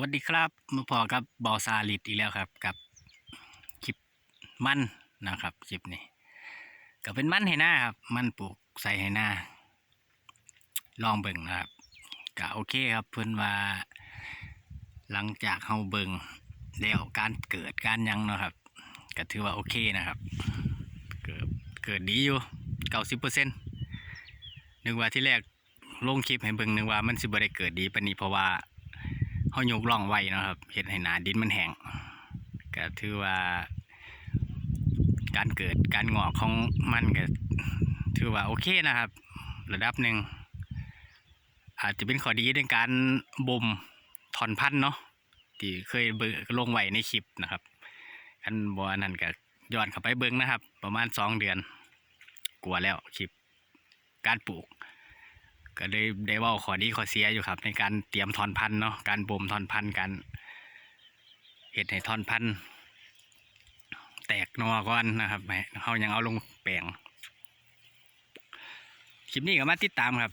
วัสดีครับมาพอกับบอซาลิดอีกแล้วครับ กับคลิปมันนะครับคลิปนี้ก็เป็นมันให้หน้าครับ มันปลูกใส่ให้หน้า ลองเบิ่งนะครับก็โอเคครับเพื่อนว่า หลังจากเฮาเบิ่งแล้วการเกิดการยังนะครับก็ถือว่าโอเคนะครับ เกิดเกิดดีอยู่เก้าสิบเปอร์เซ็นต์นึกว่าที่แรกลงคลิปให้เบิ่งนึกว่ามันสิบ่ได้เกิดดีปานนี้เพราะว่า เขายกล่องไว้นะครับเห็นให้หนาดินมันแห้งก็ถือว่าการเกิดการงอกของมันก็ถือว่าโอเคนะครับ ระดับหนึ่งอาจจะเป็นข้อดีในการบ่มถอนพันธุ์เนาะที่เคยเบิกลงไว้ในคลิปนะครับอันบอนั่นก็ย้อนเข้าไปเบิ้งนะครับ ประมาณสองเดือน กลัวแล้วคลิปการปลูก ก็ได้ได้ว่าขอดีขอเสียอยู่ครับ ในการเตรียมทอนพันธุ์เนาะการบ่มทอนพันธุ์การเห็ดให้ทอนพันธุ์แตกนอก่อนนะครับให้เขายังเอาลงแปลงคลิปนี้ก็มาติดตามครับ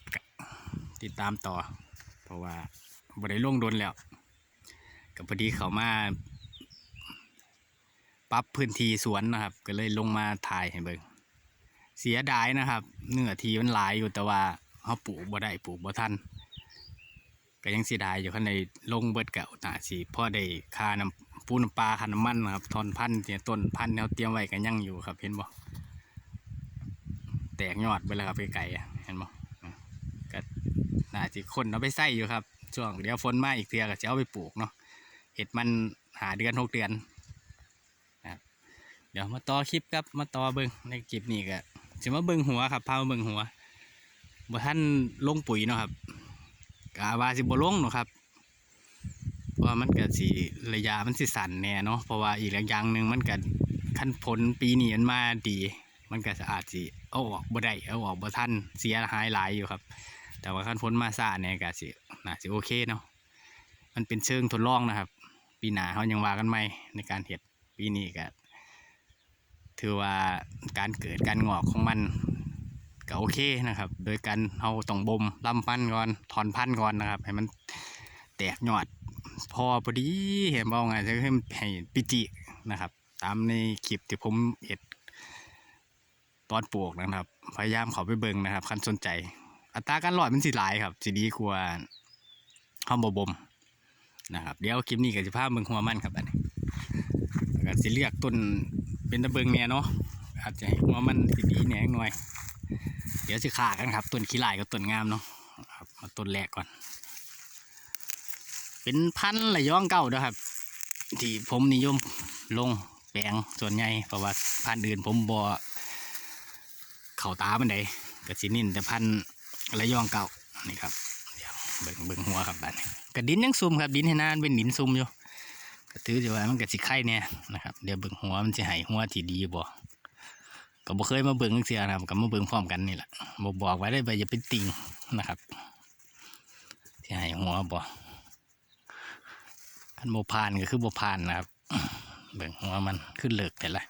ติดตามต่อ เพราะว่าบได้ลงโดนแล้วก็พอดีเขามาปรับพื้นที่สวนนะครับ ก็เลยลงมาถ่ายให้เบิ่งเสียดายนะครับเนื้อทีมันหลายอยู่แต่ว่า เขาปลูกบ่ได้ปลูกบ่ทันก็ยังเสียดายอยู่ข้างในลงเบิดเก่าหนาสิพ่อได้คาน้ำปูน้ำปลาคาน้ำมันนะครับทอนพันต์เนี่ยต้นพันธ์แนวเตรียมไว้ก็ยังอยู่ครับเห็นบ่แตกยอดไปแล้วครับไกลๆเห็นบ่ก็น่าสิคนเอาไปใส่อยู่ครับ ช่วงเดี๋ยวฝนมาอีกเทื่อก็จะเอาไปปลูกเนาะเห็ดมันหาเดือนหกเดือนนะครับเดี๋ยวมาต่อคลิปครับมาต่อเบิ่งในคลิปนี้ก็จะมาเบิ่งหัวครับพามาเบิ่งหัว บ่ท่านลงปุ๋ยเนาะครับกาว่าสิบ่ลงเนาะครับเพราะมันก็สิระยะมันสิสั่นแน่เนาะเพราะว่าอีกอย่างหนึ่งมันก็ขั้นผลปีนี้มันมาดี มันก็อาจสิเอาออกบ่ได้เอาออกบ่ทันเสียหายหลายอยู่ครับ แต่ว่าขั้นผลมาซ่าเนี่ยก็สิน่าสิโอเคเนาะมันเป็นเชิงทดลองนะครับ ปีหน้าเขายังว่ากันใหม่ในการเฮ็ดปีนี้ก็ถือว่าการเกิดการงอกของมัน ก็โอเคนะครับ โดยการเอาต้องบ่มลำพันธุ์ก่อนถอนพันธุ์ก่อนนะครับ ให้มันแตกยอด พอพอดีเห็นบอกไงจะให้มันให้ปิจินะครับ ตามในคลิปที่ผมเห็ดตอนปลูกนะครับ พยายามเขาไปเบิ่งนะครับคันสนใจ อัตราการหลอดมันสิหลายครับสิดีกว่าห้องบ่บ่มนะครับ เดี๋ยวคลิปนี้ก็จะพาเบิ่งหัวมันครับอันนี้ก็สิเลือกต้นเป็นตะเบิงเนี่ยเนาะอาจจะหัวมันสิดีเนี่ยหน่อย เดี๋ยวจะขากันครับต้นขี้ลายกับต้นงามเนาะครับมาต้นแรกก่อน เป็นพันธุ์ระยองเก่าเด้อครับ ที่ผมนิยมลงแปลงส่วนใหญ่เพราะว่าพันธุ์อื่นผมบ่เข่าตามันใดก็สินิ่นแต่พันธุ์ระยองเก่านี่ครับเดี๋ยวเบิ่งเบิ่งหัวครับบ้านกระดินยังซุ่มครับดินให้นานเป็นดินซุ่มอยู่ก็ถือจะว่ามันก็สิไข่เนี่ยนะครับเดี๋ยวเบิ่งหัวมันจะให้หัวที่ดีบ่ ก็บ่เคยมาเบิ่งจังซี่นะครับก็มาเบิ่งพร้อมกันนี่แหละบ่บอกไว้ได้ไปอย่าเป็นติ่งนะครับที่ให้หัวบ่คันบ่ผ่านก็คือบ่ผ่านนะครับ เบิ่งหัวมันขึ้นเลิกแต่ละ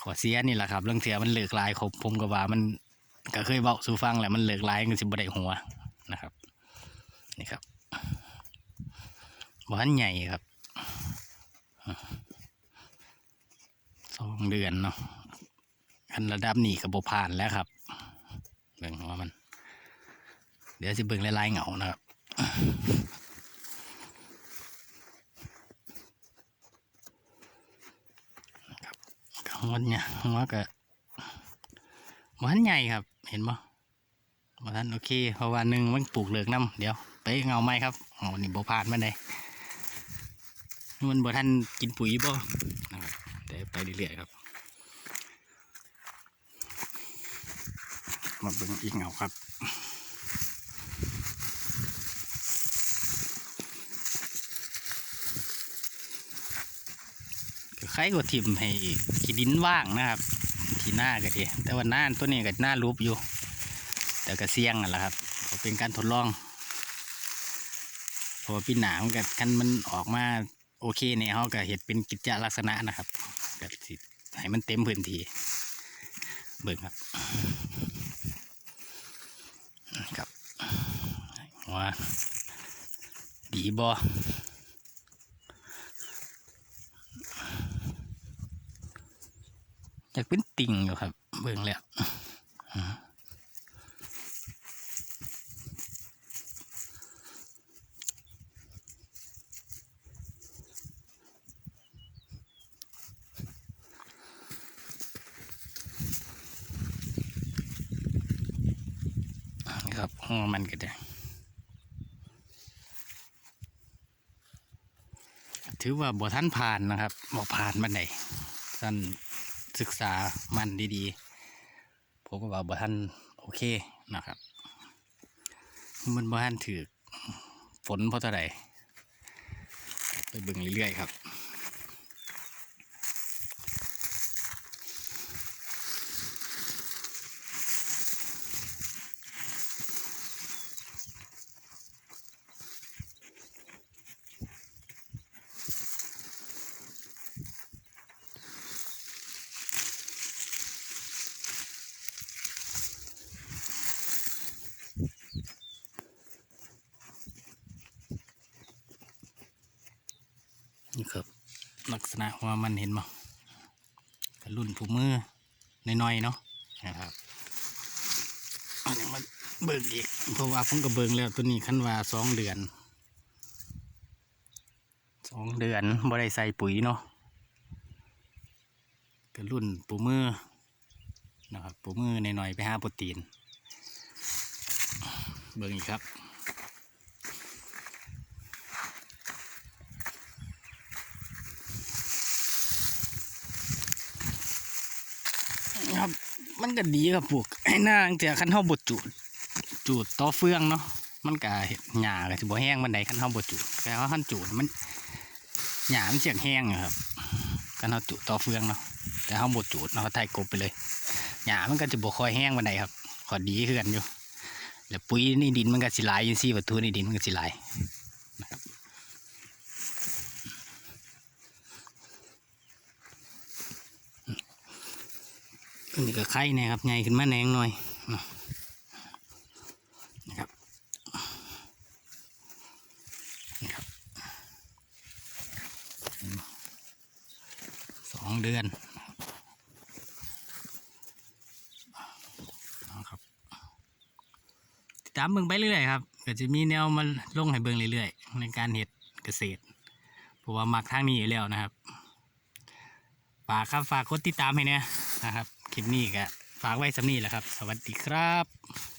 ขอเสียนี่แหละครับ เรื่องเสียมันเลิกลายครบผมก็ว่ามันก็เคยเว้าสู่ฟังแหละมันเลิกลายมันสิบ่ได้หัวนะครับ นี่ครับบ่ทันใหญ่ครับสองเดือนเนาะ อันระดับนี้ก็บบผ่านแล้วครับเบิ่งว่ามัน เดี๋ยวจะเบิ่งลายๆเหงานะครับครับหัวเนี่ยหัวก็มันใหญ่ครับ เห็นบ่บ่ทันโอเคเพราะว่าหนึ่งมันปลูกเหลือกน้ำเดี๋ยวไปเงาไหมครับอ๋อนี่บ่ผ่านมาได้มันบ่ทันกินปุ๋ยบ่เดี๋ยวไปเรื่อยๆครับ มาเบิ่งอีกเงาครับใครก็ทิมให้ขี้ดินว่างนะครับ ที่หน้าก็ดีแต่ว่าหน้าตัวนี้ก็หน้ารูปอยู่ แต่ก็เสี่ยงอะแหละครับเป็นการทดลองพอปีหนามันก็คันมันออกมาโอเคเนี่ยเขาก็เห็ดเป็นกิจลักษณะนะครับก็ให้มันเต็มพื้นที่เบิ่งครับ ว่าดีบออยากเป็นติ่งอยู่ครับ เบื้องแล้วครับมันก็ได้ ถือว่าบ่ท่านผ่านนะครับบ่ผ่านมันไหนท่านศึกษามันดีๆ ผมก็ว่าบ่ท่านโอเคนะครับ มันบ่ท่านถือฝนเพราะเท่าไหร่ไปเบิ่งเรื่อยๆครับ นี่ครับ ลักษณะว่ามันเห็นมั้กรุ่นผู้มือน้อยๆเนาะนะครับอันนี้มาเบิ่งอีกเพราะว่าผมก็เบิ่งแล้วตัวนี้คันว่าสองเดือนสองเดือนบ่ได้ใส่ปุ๋ยเนาะก็รุ่นปูมือนะครับปูมือน้อยๆไปหาโปรตีน เบิ่งอีกครับ ครับ มันก็ดีครับปลูกไอ้นางแต่คันเฮาบ่จูดจูดต่อเฟืองเนาะมันก็เฮ็ดหญ้าก็สิบ่แห้งปานใดคันเฮาบ่จูดแต่ว่าคันจูดมันหญ้ามันเสียงแห้งอะครับคันเฮาจูดต่อเฟืองเนาะแต่เฮาบ่จูดเนาะไถกบไปเลยหญ้ามันก็จะบ่คอยแห้งปานใดครับขอดีคือกันอยู่แล้วปุ๋ยในดินมันก็สิหลายจังซี่วัตถุในดินมันก็สิหลายนะครับอั นนี้ก็ไข่นี่ครับใหญ่ขึ้นมาแหนงหน่อยนะครับนี่ครับสองเดือนเอาครับติดตามเบิ่งไปเรื่อยๆครับก็จะมีแนวมาลงให้เบิ่งเรื่อยๆ ในการเห็ดเกษตรเพราะว่ามักทางนี้อยู่แล้วนะครับฝากครับฝากกดติดตามให้เนี่ยนะครับ คลิปนี้ก็ฝากไว้สำนี้แหละครับ สวัสดีครับ